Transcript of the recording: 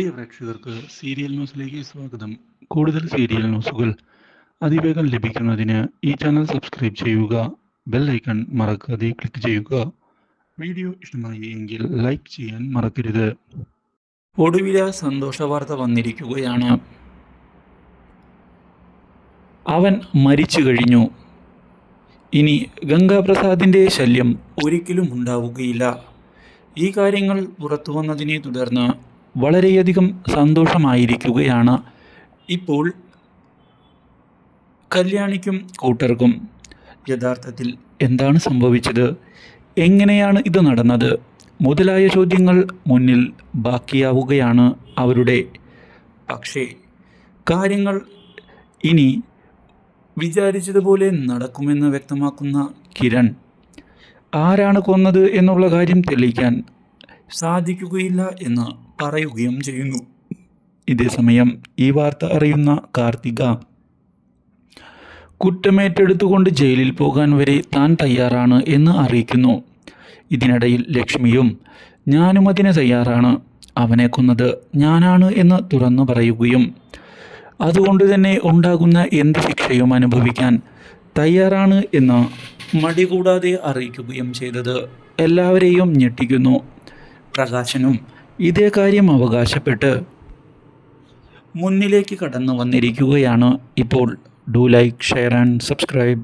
പ്രിയ പ്രേക്ഷകർക്ക് സീരിയൽ ന്യൂസിലേക്ക് സ്വാഗതം. കൂടുതൽ സീരിയൽ ന്യൂസുകൾ അതിവേഗം ലഭിക്കുന്നതിന് ഈ ചാനൽ സബ്സ്ക്രൈബ് ചെയ്യുക ബെൽ ഐക്കൺ മറക്കാതെ ക്ലിക്ക് ചെയ്യുക. വീഡിയോ ഇഷ്ടമായി എങ്കിൽ ലൈക്ക് ചെയ്യാൻ മറക്കരുത്. ഒടുവില സന്തോഷ വാർത്ത വന്നിരിക്കുകയാണ്. അവൻ മരിച്ചു കഴിഞ്ഞു. ഇനി ഗംഗാപ്രസാദിന്റെ ശല്യം ഒരിക്കലും ഉണ്ടാവുകയില്ല. ഈ കാര്യങ്ങൾ പുറത്തു വന്നതിനെ തുടർന്ന് വളരെയധികം സന്തോഷമായിരിക്കുകയാണ്. ഇപ്പോൾ കല്യാണിക്കും കൂട്ടർക്കും യഥാർത്ഥത്തിൽ എന്താണ് സംഭവിച്ചത്? എങ്ങനെയാണ് ഇത് നടന്നത്? മുതലായ ചോദ്യങ്ങൾ മുന്നിൽ ബാക്കിയാവുകയാണ് അവരുടെ. പക്ഷേ കാര്യങ്ങൾ ഇനി വിചാരിച്ചതുപോലെ നടക്കുമെന്ന് വ്യക്തമാക്കുന്ന കിരൺ ആരാണ് കൊന്നത് എന്നുള്ള കാര്യം തെളിയിക്കാൻ സാധിക്കുകയില്ല എന്ന് പറയുകയും ചെയ്യുന്നു. ഇതേസമയം ഈ വാർത്ത അറിയുന്ന കാർത്തിക കുറ്റമേറ്റെടുത്തുകൊണ്ട് ജയിലിൽ പോകാൻ വരെ താൻ തയ്യാറാണ് എന്ന് അറിയിക്കുന്നു. ഇതിനിടയിൽ ലക്ഷ്മിയും ഞാനും അതിന് തയ്യാറാണ്. അവനെ കൊന്നത് ഞാനാണ് എന്ന് തുറന്നു പറയുകയും അതുകൊണ്ട് തന്നെ ഉണ്ടാകുന്ന എന്ത് ശിക്ഷയും അനുഭവിക്കാൻ തയ്യാറാണ് എന്ന് മടി കൂടാതെ അറിയിക്കുകയും ചെയ്തത്. എല്ലാവരെയും ഞെട്ടിക്കുന്നു. പ്രകാശനും ഇതേ കാര്യം അവകാശപ്പെട്ട് മുന്നിലേക്ക് കടന്നു വന്നിരിക്കുകയാണ് ഇപ്പോൾ. Do like share and subscribe